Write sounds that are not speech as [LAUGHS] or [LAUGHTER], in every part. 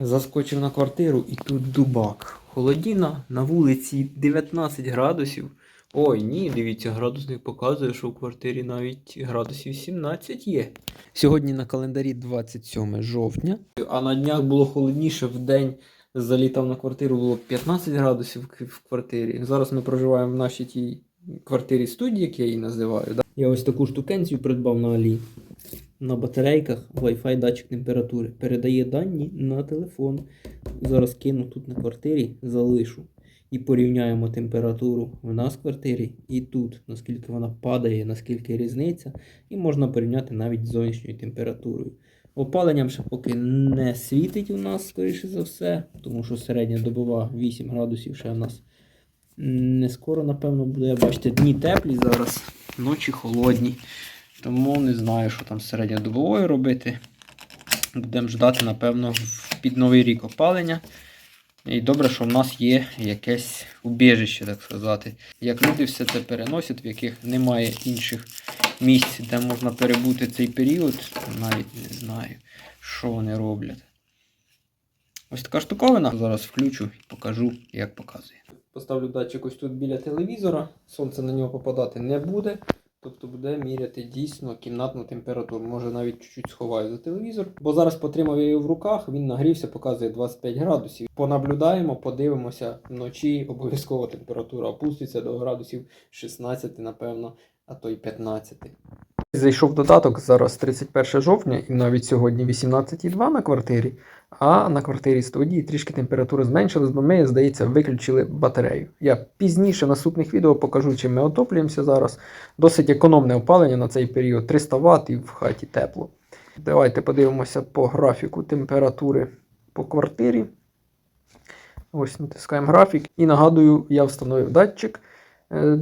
Заскочив на квартиру і тут дубак. Холодіна, на вулиці 19 градусів. Ой, ні, дивіться, градусник показує, що в квартирі навіть градусів 17 є. Сьогодні на календарі 27 жовтня, а на днях було холодніше в день. Залітав на квартиру, було 15 градусів в- квартирі. Зараз ми проживаємо в нашій тій квартирі студії, як я її називаю. Я ось таку штукенцію придбав на Алі. На батарейках Wi-Fi датчик температури. Передає дані на телефон. Зараз кину тут на квартирі, залишу. І порівняємо температуру в нас в квартирі і тут, наскільки вона падає, наскільки різниця. І можна порівняти навіть з зовнішньою температурою. Опаленням ще поки не світить у нас, скоріше за все, тому що середня добова 8 градусів ще в нас не скоро, напевно, буде. Бачите, дні теплі зараз, ночі холодні. Тому не знаю, що там з робити. Будемо ждати, напевно, під новий рік опалення. І добре, що в нас є якесь убіжище, так сказати. Як люди все це переносять, в яких немає інших місць, де можна перебути цей період, навіть не знаю, що вони роблять. Ось така штуковина. Зараз включу і покажу, як показує. Поставлю датчик ось тут біля телевізора, сонце на нього попадати не буде. Тобто буде міряти дійсно кімнатну температуру. Може навіть чуть-чуть сховаю за телевізор. Бо зараз потримав я його в руках, він нагрівся, показує 25 градусів. Понаблюдаємо, подивимося, вночі обов'язково температура опуститься до градусів 16, напевно, а то й 15. Зайшов додаток зараз 31 жовтня, і навіть сьогодні 18,2 на квартирі. А на квартирі студії трішки температура зменшилась, бо ми, здається, виключили батарею. Я пізніше наступних відео покажу, чим ми отоплюємося зараз. Досить економне опалення на цей період 300 Вт і в хаті тепло. Давайте подивимося по графіку температури по квартирі. Ось натискаємо графік. І нагадую, я встановив датчик Е,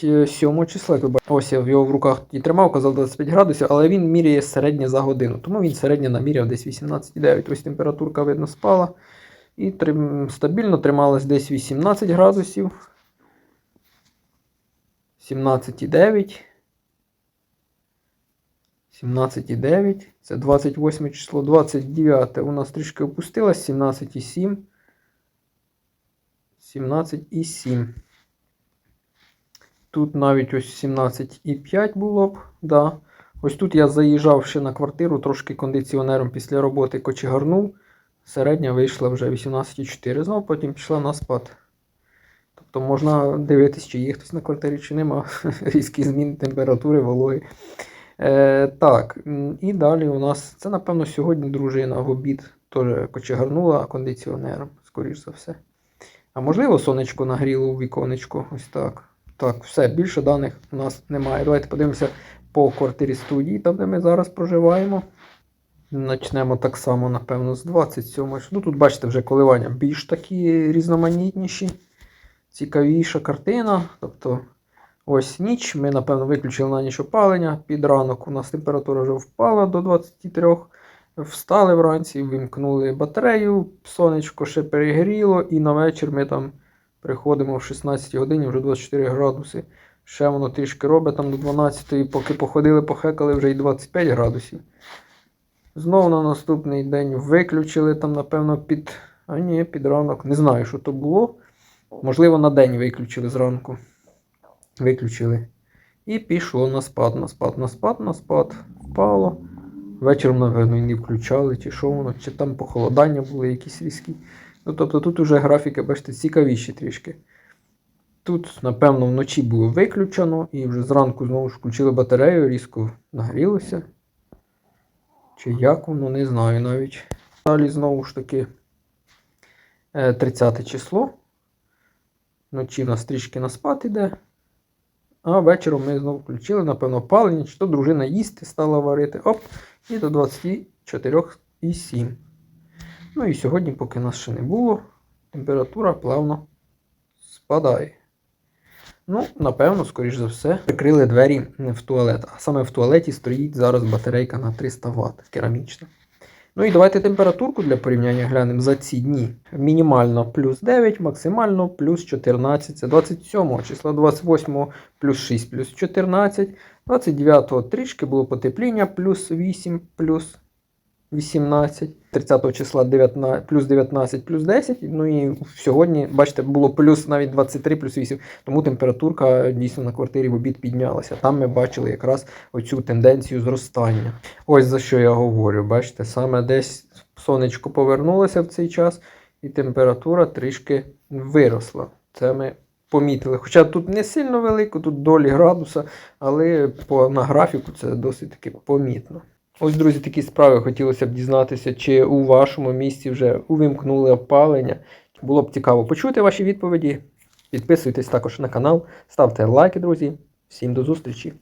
27 числа. як ви. Ось я його в руках і тримав, казав 25 градусів, але він міряє середнє за годину. Тому він середньо наміряв десь 18,9. Ось температурка видно спала. І трим, стабільно трималась десь 18 градусів. 17,9. 17,9. Це 28 число. 29 у нас трішки опустилось. 17,7. 17,7. Тут навіть ось 17,5 було б. Да. Ось тут я заїжджав ще на квартиру, трошки кондиціонером після роботи кочегарнув. Середня вийшла вже 18,4. Знову потім пішла на спад. Тобто можна дивитись, чи є хтось на квартирі, чи нема. [LAUGHS] Різкі зміни температури, вологи. Е, так, і далі у нас це, напевно, сьогодні дружина в обід теж кочегарнула кондиціонером, скоріш за все. А можливо, сонечко нагріло у віконечко. Ось так. Так, все, більше даних у нас немає. Давайте подивимося по квартирі студії, там, де ми зараз проживаємо. Почнемо так само, напевно, з 27. Ну, тут, бачите, вже коливання більш такі різноманітніші, цікавіша картина. Тобто, ось ніч. Ми, напевно, виключили на ніч опалення. Під ранок у нас температура вже впала до 23. Встали вранці, вимкнули батарею, сонечко ще перегріло, і на вечір ми там приходимо в 16 годині, вже 24 градуси. Ще воно трішки робить там до 12, поки походили, похекали вже й 25 градусів. Знову на наступний день виключили там, напевно, під. А ні, під ранок. Не знаю, що то було. Можливо, на день виключили зранку. Виключили. І пішло на спад, на спад, на спад, на спад. Впало. Вечором, напевно, і не включали, чи що воно, чи там похолодання були якісь різкі. Ну, тобто тут уже графіки, бачите, цікавіші трішки. Тут, напевно, вночі було виключено, і вже зранку знову ж включили батарею, різко нагрілося. Чи як воно, не знаю навіть. Далі знову ж таки е, 30 число. Вночі в нас трішки на спад іде. А вечором ми знову включили, напевно, опалення, чи то дружина їсти стала варити. Оп, і до 24,7. Ну і сьогодні, поки нас ще не було, температура плавно спадає. Ну, напевно, скоріш за все, прикрили двері в туалет. А саме в туалеті стоїть зараз батарейка на 300 Вт керамічна. Ну і давайте температурку для порівняння глянемо за ці дні. Мінімально плюс 9, максимально плюс 14. Це 27 числа, 28 плюс 6 плюс 14. 29 трішки було потепління, плюс 8 плюс 18, 30 числа 19, плюс 19, плюс 10. Ну і сьогодні, бачите, було плюс навіть 23, плюс 8. Тому температурка дійсно на квартирі в обід піднялася. Там ми бачили якраз оцю тенденцію зростання. Ось за що я говорю. Бачите, саме десь сонечко повернулося в цей час, і температура трішки виросла. Це ми помітили. Хоча тут не сильно велико, тут долі градуса, але по, на графіку це досить таки помітно. Ось, друзі, такі справи хотілося б дізнатися, чи у вашому місті вже увімкнули опалення. Було б цікаво почути ваші відповіді. Підписуйтесь також на канал, ставте лайки, друзі. Всім до зустрічі!